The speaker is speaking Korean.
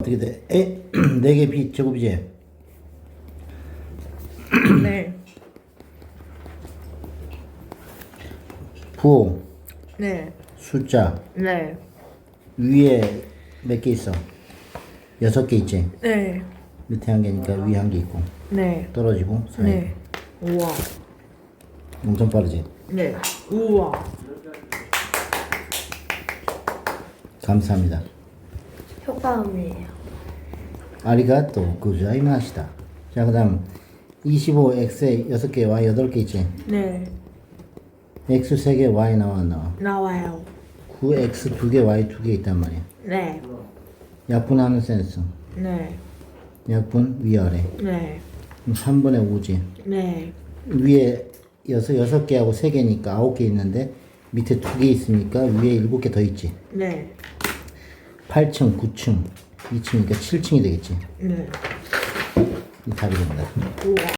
어떻게 돼? 에? 4개 B 제곱이지? 네. 부호 네. 숫자 네. 위에 몇 개 있어? 여섯 개 있지? 네. 밑에 한 개니까 위에 한 개 있고 네. 떨어지고 사이 네. 우와. 엄청 빠르지? 네. 우와. 감사합니다 효과음이에요. 아리가또 고자이마시다 자 그 다음 25x에 6개 y 8개 있지? 네. x 3개 y 나와 안 나와? 나와요. 9x 2개 y 2개 있단 말이야 네. 약분하는 센스 네. 약분 위아래 네. 3분의 5지 네. 위에 여섯 여섯 개하고 세 개니까 아홉 개 있는데 밑에 두개 있으니까 위에 일곱 개더 있지. 네. 8층, 9층, 2층이니까 7층이 되겠지. 네. 이 답이 됩니다. 우와.